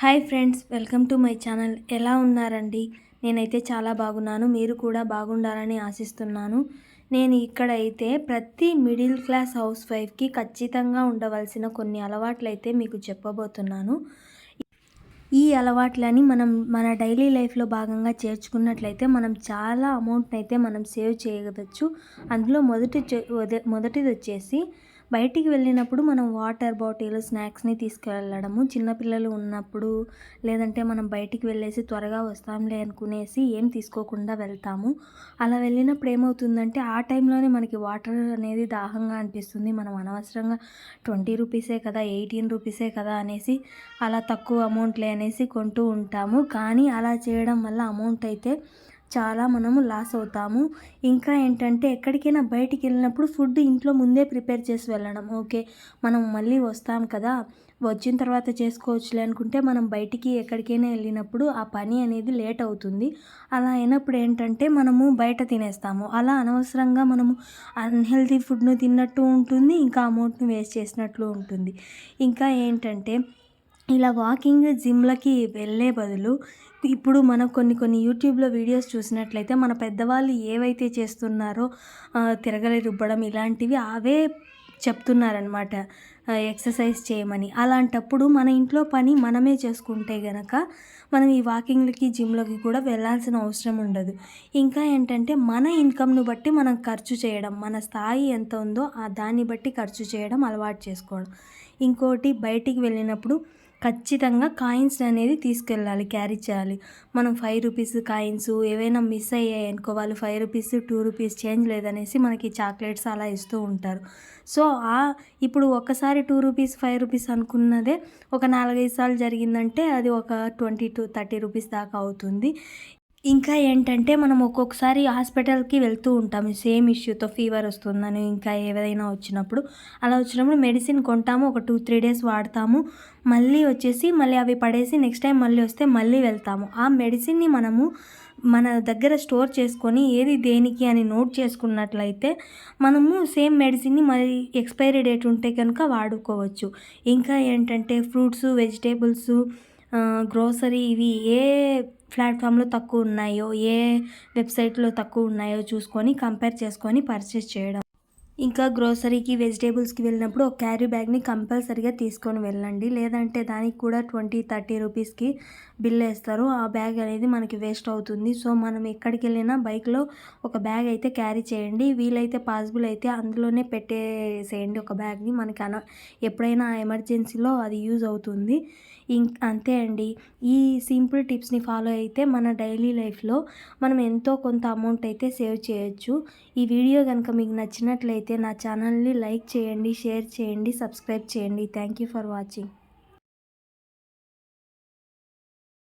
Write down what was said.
Hi friends welcome to my channel. ఎలా ఉన్నారండి? నేనైతే చాలా బాగున్నాను. మీరు కూడా బాగుండాలని ఆశిస్తున్నాను. నేను ఇక్కడ అయితే ప్రతి మిడిల్ క్లాస్ హౌస్ వైఫ్కి ఖచ్చితంగా ఉండవలసిన కొన్ని అలవాట్లు అయితే మీకు చెప్పబోతున్నాను. ఈ అలవాట్లని మనం మన డైలీ లైఫ్లో భాగంగా చేర్చుకున్నట్లయితే మనం చాలా అమౌంట్ని అయితే మనం సేవ్ చేయవచ్చు అందులో మొదటి మొదటిది వచ్చేసి బయటికి వెళ్ళినప్పుడు మనం వాటర్ బాటిల్ స్నాక్స్ని తీసుకెళ్ళడము. చిన్నపిల్లలు ఉన్నప్పుడు లేదంటే మనం బయటికి వెళ్ళేసి త్వరగా వస్తాంలే అనుకునేసి ఏం తీసుకోకుండా వెళ్తాము. అలా వెళ్ళినప్పుడు ఏమవుతుందంటే ఆ టైంలోనే మనకి వాటర్ అనేది దాహంగా అనిపిస్తుంది. మనం అనవసరంగా ట్వంటీ రూపీసే కదా ఎయిటీన్ రూపీసే కదా అనేసి అలా తక్కువ అమౌంట్లే అనేసి కొంటూ ఉంటాము. కానీ అలా చేయడం వల్ల అమౌంట్ అయితే చాలా మనము లాస్ అవుతాము. ఇంకా ఏంటంటే ఎక్కడికైనా బయటికి వెళ్ళినప్పుడు ఫుడ్ ఇంట్లో ముందే ప్రిపేర్ చేసి వెళ్ళడం ఓకే. మనం మళ్ళీ వస్తాం కదా వచ్చిన తర్వాత చేసుకోవచ్చులే అనుకుంటే మనం బయటికి ఎక్కడికైనా వెళ్ళినప్పుడు ఆ పని అనేది లేట్ అవుతుంది. అలా అయినప్పుడు ఏంటంటే మనము బయట తినేస్తాము. అలా అనవసరంగా మనము అన్హెల్తీ ఫుడ్ను తిన్నట్టు ఉంటుంది ఇంకా అమౌంట్ని వేస్ట్ చేసినట్లు ఉంటుంది. ఇంకా ఏంటంటే ఇలా వాకింగ్ జిమ్లకి వెళ్ళే బదులు ఇప్పుడు మనం కొన్ని కొన్ని యూట్యూబ్లో వీడియోస్ చూసినట్లయితే మన పెద్దవాళ్ళు ఏవైతే చేస్తున్నారో తిరగలి రుబ్బడం ఇలాంటివి అవే చెప్తున్నారనమాట ఎక్సర్సైజ్ చేయమని. అలాంటప్పుడు మన ఇంట్లో పని మనమే చేసుకుంటే గనక మనం ఈ వాకింగ్లకి జిమ్లకి కూడా వెళ్ళాల్సిన అవసరం ఉండదు. ఇంకా ఏంటంటే మన ఇన్కమ్ను బట్టి మనం ఖర్చు చేయడం మన స్థాయి ఎంత ఉందో ఆ దాన్ని బట్టి ఖర్చు చేయడం అలవాటు చేసుకోవడం. ఇంకోటి బయటికి వెళ్ళినప్పుడు ఖచ్చితంగా కాయిన్స్ అనేది తీసుకెళ్ళాలి క్యారీ చేయాలి. మనం ఫైవ్ రూపీస్ కాయిన్స్ ఏవైనా మిస్ అయ్యాయి అనుకో వాళ్ళు five rupees two rupees change లేదనేసి మనకి చాక్లెట్స్ అలా ఇస్తూ ఉంటారు. సో ఆ ఇప్పుడు ఒకసారి టూ రూపీస్ ఫైవ్ రూపీస్ అనుకున్నదే ఒక నాలుగైదు సార్లు జరిగిందంటే అది ఒక ట్వంటీ టు థర్టీ రూపీస్ దాకా అవుతుంది. ఇంకా ఏంటంటే మనం ఒక్కొక్కసారి హాస్పిటల్కి వెళ్తూ ఉంటాము. సేమ్ ఇష్యూతో ఫీవర్ వస్తుందని ఇంకా ఏదైనా వచ్చినప్పుడు. అలా వచ్చినప్పుడు మెడిసిన్ కొంటాము. ఒక టూ త్రీ డేస్ వాడతాము. మళ్ళీ వచ్చేసి మళ్ళీ అవి పడేసి నెక్స్ట్ టైం మళ్ళీ వస్తే మళ్ళీ వెళ్తాము. ఆ మెడిసిన్ని మనము మన దగ్గర స్టోర్ చేసుకొని ఏది దేనికి అని నోట్ చేసుకున్నట్లయితే మనము సేమ్ మెడిసిన్ని మరి ఎక్స్పైరీ డేట్ ఉంటే కనుక వాడుకోవచ్చు. ఇంకా ఏంటంటే ఫ్రూట్స్ వెజిటేబుల్స్ గ్రోసరీ ఇవి ఏ ప్లాట్ఫామ్లో తక్కువ ఉన్నాయో ఏ వెబ్సైట్లో తక్కువ ఉన్నాయో చూసుకొని కంపేర్ చేసుకొని పర్చేస్ చేయడం. ఇంకా గ్రోసరీకి వెజిటేబుల్స్కి వెళ్ళినప్పుడు ఒక క్యారీ బ్యాగ్ని కంపల్సరీగా తీసుకొని వెళ్ళండి. లేదంటే దానికి కూడా ట్వంటీ థర్టీ రూపీస్కి బిల్ వేస్తారు. ఆ బ్యాగ్ అనేది మనకి వేస్ట్ అవుతుంది. సో మనం ఎక్కడికి వెళ్ళినా బైక్లో ఒక బ్యాగ్ అయితే క్యారీ చేయండి. వీలైతే పాసిబుల్ అయితే అందులోనే పెట్టేసేయండి ఒక బ్యాగ్ని. మనకి అన ఎప్పుడైనా ఎమర్జెన్సీలో అది యూజ్ అవుతుంది. ఇంక అంతే అండి. ఈ సింపుల్ టిప్స్ని ఫాలో అయితే మన డైలీ లైఫ్లో మనం ఎంతో కొంత అమౌంట్ అయితే సేవ్ చేయొచ్చు. ఈ వీడియో కనుక మీకు నచ్చినట్లయితే నచ్చినట్లయితే నా ఛానల్ని లైక్ చేయండి షేర్ చేయండి సబ్స్క్రైబ్ చేయండి. Thank you for watching.